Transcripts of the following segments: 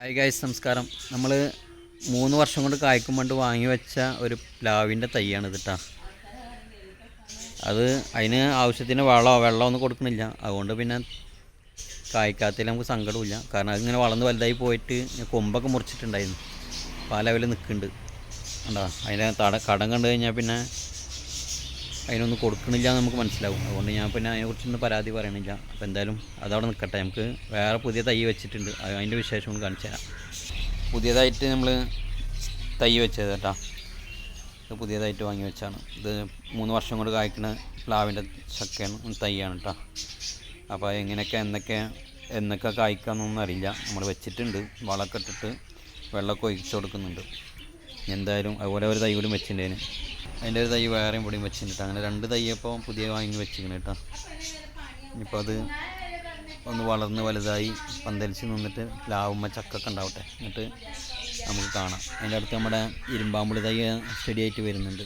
Hi guys നമസ്കാരം. നമ്മൾ മൂന്ന് വർഷം കൊണ്ട് കായ്ക്കും പണ്ട് വാങ്ങി വെച്ച ഒരു പ്ലാവിന്റെ തൈയാണ് ഇത് കേട്ടോ അത് അതിന് ആവശ്യത്തിന് വളമോ വെള്ളമോ ഒന്നും കൊടുക്കണില്ല. അതുകൊണ്ട് പിന്നെ കായ്ക്കാത്തതിൽ നമുക്ക് സങ്കടമില്ല കാരണം അതിങ്ങനെ വളർന്ന് വലുതായി പോയിട്ട് കൊമ്പൊക്കെ മുറിച്ചിട്ടുണ്ടായിരുന്നു. അപ്പോൾ നിൽക്കുന്നുണ്ട്. കണ്ടോ? അതിന്റെ തട കടം കണ്ടു കഴിഞ്ഞാൽ പിന്നെ അതിനൊന്നും കൊടുക്കുന്നില്ല എന്ന് നമുക്ക് മനസ്സിലാവും. അതുകൊണ്ട് ഞാൻ പിന്നെ അതിനെക്കുറിച്ചൊന്നും പരാതി പറയണില്ല. അപ്പോൾ എന്തായാലും അതവിടെ നിൽക്കട്ടെ. നമുക്ക് വേറെ പുതിയ തൈ വെച്ചിട്ടുണ്ട്. അത് അതിന്റെ വിശേഷം കൊണ്ട് കാണിച്ചു തരാം. പുതിയതായിട്ട് നമ്മൾ തൈ വെച്ചത് കേട്ടോ. ഇത് പുതിയതായിട്ട് വാങ്ങി വെച്ചാണ്. ഇത് മൂന്ന് വർഷം കൊണ്ട് കായ്ക്കുന്ന പ്ലാവിന്റെ ചക്കയാണ് തൈയാണ് കേട്ടോ. അപ്പോൾ എങ്ങനെയൊക്കെ എന്നൊക്കെ എന്നൊക്കെ കായ്ക്കാമെന്നൊന്നും അറിയില്ല. നമ്മൾ വെച്ചിട്ടുണ്ട്. വളമൊക്കെ ഇട്ടിട്ട് വെള്ളമൊക്കെ ഒഴിച്ചു കൊടുക്കുന്നുണ്ട്. എന്തായാലും അതുപോലെ ഒരു തൈ കൂടി വെച്ചിട്ടുണ്ടേന് അതിന്റെ ഒരു തൈ വേറെയും കൂടി വെച്ചിട്ടുണ്ട് അങ്ങനെ രണ്ട് തൈ ഇപ്പോൾ പുതിയ വാങ്ങി വെച്ചിരിക്കണം കേട്ടോ. ഇനിയിപ്പോൾ അത് ഒന്ന് വളർന്ന് വലുതായി പന്തലിച്ച് നിന്നിട്ട് പ്ലാവുമ്മ ചക്കൊക്കെ ഉണ്ടാവട്ടെ. എന്നിട്ട് നമുക്ക് കാണാം. അതിന്റെ അടുത്ത് നമ്മുടെ ഇരുമ്പാമ്പുളി തൈ സ്റ്റഡിയായിട്ട് വരുന്നുണ്ട്.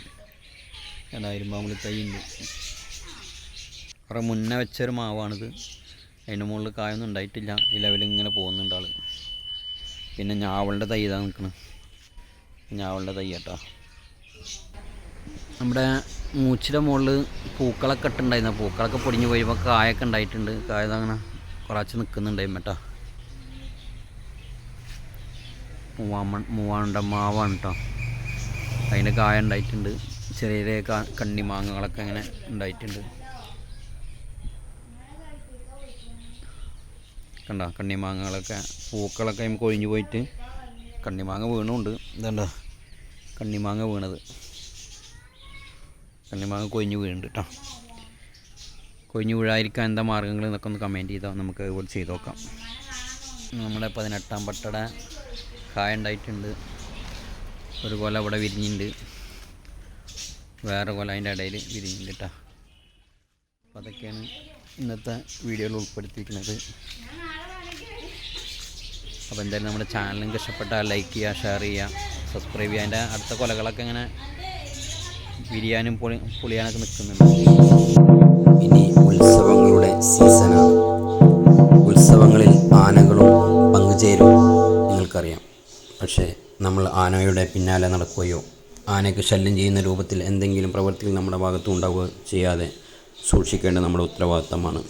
ഏതാ ഇരുമ്പാമ്പുളി തൈ ഉണ്ട്. കുറേ മുന്നേ വെച്ചൊരു മാവാണിത്. അതിന്റെ മുകളിൽ കായൊന്നും ഉണ്ടായിട്ടില്ല. ഈ ലെവലിൽ ഇങ്ങനെ പോകുന്നുണ്ട് ആൾ പിന്നെ ഞാവളുടെ തൈ ഇതാ നിൽക്കുന്നത് ഞാവളുടെ തൈ കേട്ടോ. നമ്മുടെ മൂച്ചിന്റെ മുകളിൽ പൂക്കളൊക്കെ ഇട്ടുണ്ടായിരുന്നു. പൂക്കളൊക്കെ പൊടിഞ്ഞ് പോയപ്പോൾ കായൊക്കെ ഉണ്ടായിട്ടുണ്ട്. കായ അങ്ങനെ കുറച്ച് നിൽക്കുന്നുണ്ടായിരുന്നു കേട്ടോ. മൂവാമ മൂവാണ്ട മാവാണ് കേട്ടോ. അതിന്റെ കായ ഉണ്ടായിട്ടുണ്ട്. ചെറിയ ചെറിയ കണ്ണി കണ്ണിമാങ്ങകളൊക്കെ അങ്ങനെ ഉണ്ടായിട്ടുണ്ട്. കണ്ട? കണ്ണിമാങ്ങകളൊക്കെ പൂക്കളൊക്കെ കൊഴിഞ്ഞു പോയിട്ട് കണ്ണിമാങ്ങ വീണുണ്ട്. ഇതുണ്ടോ കണ്ണിമാങ്ങ വീണത്. കണ്ണിമാങ്ങ കൊഞ്ഞു വീഴുന്നുണ്ട് കേട്ടോ കൊഞ്ഞു വീഴാതിരിക്കാൻ എന്താ മാർഗങ്ങൾ എന്നൊക്കെ ഒന്ന് കമന്റ് ചെയ്താൽ നമുക്ക് അതുപോലെ ചെയ്ത് നോക്കാം. നമ്മുടെ പതിനെട്ടാം പട്ടട കായ ഉണ്ടായിട്ടുണ്ട്. ഒരു കൊല ഇവിടെ വിരിഞ്ഞിട്ടുണ്ട് വേറെ കൊല അതിന്റെ ഇടയിൽ വിരിഞ്ഞിട്ടുണ്ട് കേട്ടോ അപ്പോൾ അതൊക്കെയാണ് ഇന്നത്തെ വീഡിയോയിൽ ഉൾപ്പെടുത്തിയിരിക്കുന്നത്. അപ്പോൾ എന്തായാലും നമ്മുടെ ചാനലും കഷ്ടപ്പെട്ടാൽ ലൈക്ക് ചെയ്യുക ഷെയർ ചെയ്യുക. സബ്സ്ക്രൈബ് ചെയ്യുക അതിന്റെ അടുത്ത കൊലകളൊക്കെ ഇങ്ങനെ വിരിയാനും പൊളി പൊളിയാനൊക്കെ നിൽക്കുന്നുണ്ട്. ഇനി ഉത്സവങ്ങളുടെ സീസണാണ്. ഉത്സവങ്ങളിൽ ആനകളും പങ്കുചേരും. നിങ്ങൾക്കറിയാം. പക്ഷേ നമ്മൾ ആനയുടെ പിന്നാലെ നടക്കുകയോ ആനയ്ക്ക് ശല്യം ചെയ്യുന്ന രൂപത്തിൽ എന്തെങ്കിലും പ്രവൃത്തികൾ നമ്മുടെ ഭാഗത്തും ഉണ്ടാവുകയോ ചെയ്യാതെ സൂക്ഷിക്കേണ്ടത് നമ്മുടെ ഉത്തരവാദിത്തമാണ്.